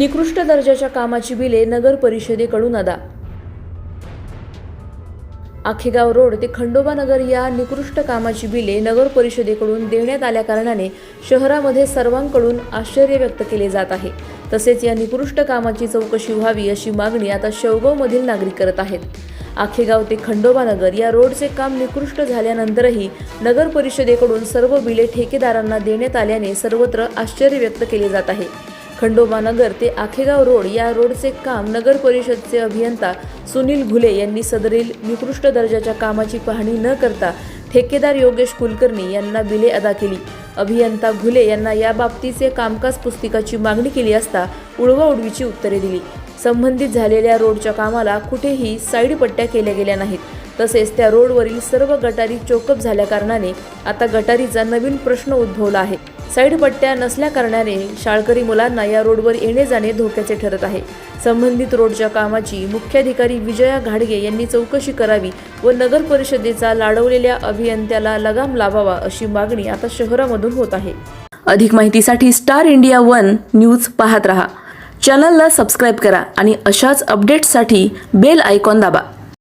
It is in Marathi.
निकृष्ट दर्जाच्या कामाची बिले नगर परिषदेकडून अदा. आखेगाव रोड ते खंडोबा नगर या निकृष्ट कामाची बिले नगर परिषदेकडून देण्यात आल्याकारणाने शहरामध्ये सर्वांकडून आश्चर्य व्यक्त केले जात आहे. तसेच या निकृष्ट कामाची चौकशी व्हावी अशी मागणी आता शेवगावमधील नागरिक करत आहेत. आखेगाव ते खंडोबा नगर या रोडचे काम निकृष्ट झाल्यानंतरही नगर परिषदेकडून सर्व बिले ठेकेदारांना देण्यात आल्याने सर्वत्र आश्चर्य व्यक्त केले जात आहे. खंडोबा नगर ते आखेगाव रोड या रोडचे काम नगर परिषदचे अभियंता सुनील घुले यांनी सदरील निकृष्ट दर्जाच्या कामाची पाहणी न करता ठेकेदार योगेश कुलकर्णी यांना बिले अदा केली. अभियंता घुले यांना या बाबतीचे कामकाज पुस्तिकाची मागणी केली असता उडवाउडवीची उत्तरे दिली. संबंधित झालेल्या रोडच्या कामाला कुठेही साईड पट्ट्या केल्या गेल्या नाहीत. तसेच त्या रोडवरील सर्व गटारी चोकअप झाल्याकारणाने आता गटारीचा नवीन प्रश्न उद्भवला आहे. साईड पट्ट्या नसल्या कारणाने शाळकरी मुलांना या रोडवर येणे जाणे धोक्याचे ठरत आहे. संबंधित रोडच्या कामाची मुख्याधिकारी विजया घाडगे यांनी चौकशी करावी व नगर परिषदेचा लाडवलेल्या अभियंत्याला लगाम लावावा अशी मागणी आता शहरामधून होत आहे. अधिक माहितीसाठी स्टार इंडिया वन न्यूज पाहत रहा. चॅनलला सबस्क्राईब करा आणि अशाच अपडेट्ससाठी बेल आयकॉन दाबा.